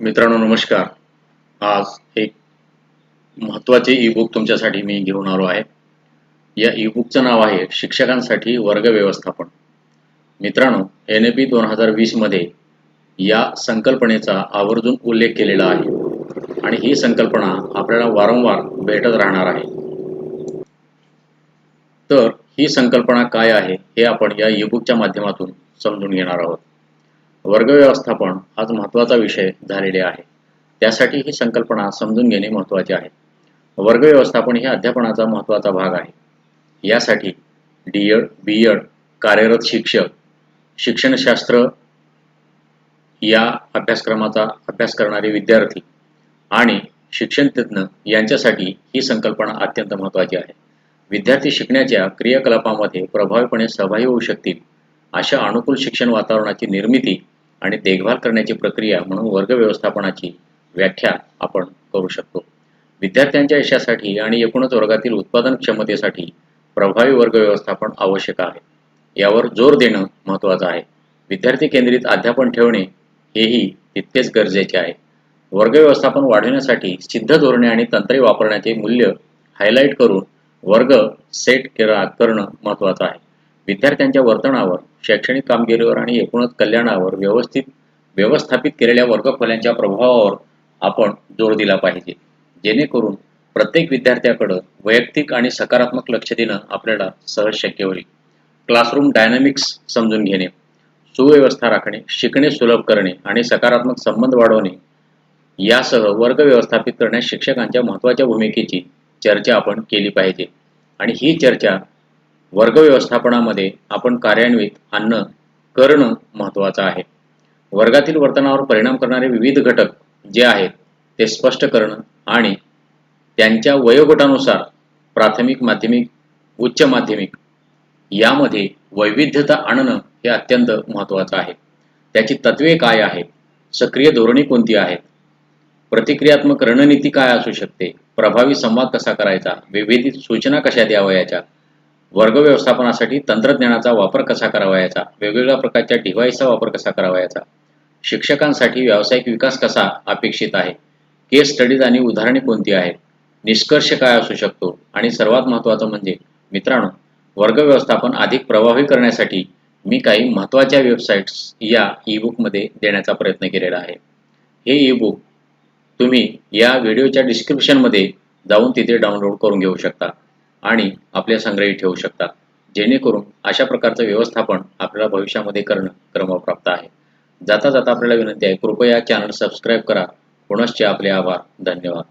मित्रांनो नमस्कार. आज एक महत्त्वाचे ई बुक तुमच्यासाठी मी घेऊन आलो आहे. या ई बुकचं नाव आहे शिक्षकांसाठी वर्ग व्यवस्थापन. मित्रांनो एन ए पी दोन हजार वीसमध्ये या संकल्पनेचा आवर्जून उल्लेख केलेला आहे. आणि ही संकल्पना आपल्याला वारंवार भेटत राहणार आहे. तर ही संकल्पना काय आहे हे आपण या ई बुकच्या माध्यमातून समजून घेणार आहोत. वर्ग व्यवस्थापन हाच महत्त्वाचा विषय झालेले आहे. त्यासाठी ही संकल्पना समजून घेणे महत्त्वाचे आहे. वर्ग व्यवस्थापन हे अध्यापनाचा महत्त्वाचा भाग आहे. यासाठी डी एड बी एड कार्यरत शिक्षक शिक्षणशास्त्र या अभ्यासक्रमाचा अभ्यास करणारे विद्यार्थी आणि शिक्षणतज्ञ यांच्यासाठी ही संकल्पना अत्यंत महत्त्वाची आहे. विद्यार्थी शिकण्याच्या क्रियाकलापामध्ये प्रभावीपणे सहभागी होऊ शकतील अशा अनुकूल शिक्षण वातावरणाची निर्मिती आणि देखभाल करण्याची प्रक्रिया म्हणून वर्ग व्यवस्थापनाची व्याख्या आपण करू शकतो. विद्यार्थ्यांच्या यशासाठी आणि एकूणच वर्गातील उत्पादन क्षमतेसाठी प्रभावी वर्ग व्यवस्थापन आवश्यक आहे. यावर जोर देणं महत्त्वाचं आहे. विद्यार्थी केंद्रित अध्यापन ठेवणे हेही तितकेच गरजेचे आहे. वर्ग व्यवस्थापन वाढवण्यासाठी सिद्ध धोरणे आणि तंत्रे वापरण्याचे मूल्य हायलाईट करून वर्ग सेट करणं महत्त्वाचं आहे. विद्यार्थ्यांच्या वर्तनावर शैक्षणिक कामगिरीवर आणि एकूणच कल्याणावर व्यवस्थित व्यवस्थापित केलेल्या वर्गखोल्यांच्या प्रभावावर आपण जोर दिला पाहिजे. जेणेकरून प्रत्येक विद्यार्थ्याकडं वैयक्तिक आणि सकारात्मक लक्ष देणं आपल्याला सहज शक्य होईल. क्लासरूम डायनॅमिक्स समजून घेणे सुव्यवस्था राखणे शिकणे सुलभ करणे आणि सकारात्मक संबंध वाढवणे यासह वर्ग व्यवस्थापित करण्यास शिक्षकांच्या महत्त्वाच्या भूमिकेची चर्चा आपण केली पाहिजे. आणि ही चर्चा वर्ग व्यवस्थापनामध्ये आपण कार्यान्वित आणणं करणं महत्त्वाचं आहे. वर्गातील वर्तनावर परिणाम करणारे विविध घटक जे आहेत ते स्पष्ट करणं आणि त्यांच्या वयोगटानुसार प्राथमिक माध्यमिक उच्च माध्यमिक यामध्ये वैविध्यता आणणं हे अत्यंत महत्त्वाचं आहे. त्याची तत्वे काय आहेत? सक्रिय धोरणे कोणती आहेत? प्रतिक्रियात्मक रणनीती काय असू शकते? प्रभावी संवाद कसा करायचा? विविध सूचना कशा द्यावयाच्या? वर्ग व्यवस्थापनासाठी तंत्रज्ञानाचा वापर कसा करावयाचा? वेगवेगळ्या प्रकारच्या डिव्हाइसचा वापर कसा करावयाचा? शिक्षकांसाठी व्यावसायिक विकास कसा अपेक्षित आहे? केस स्टडीज आणि उदाहरणे कोणती आहेत? निष्कर्ष काय असू शकतो? आणि सर्वात महत्त्वाचं म्हणजे मित्रांनो वर्ग व्यवस्थापन अधिक प्रभावी करण्यासाठी मी काही महत्त्वाच्या वेबसाईट्स या ईबुकमध्ये देण्याचा प्रयत्न केलेला आहे. हे ईबुक तुम्ही या व्हिडिओच्या डिस्क्रिप्शनमध्ये जाऊन तिथे डाउनलोड करून घेऊ शकता. आणि आपल्या संग्रही ठेवू शकता जेणेकरून अशा प्रकारचं व्यवस्थापन आपल्याला भविष्यामध्ये करणं क्रमप्राप्त आहे. जाता जाता आपल्याला विनंती आहे कृपया चॅनल सबस्क्राईब करा. पुनश्च आपले आभार? धन्यवाद.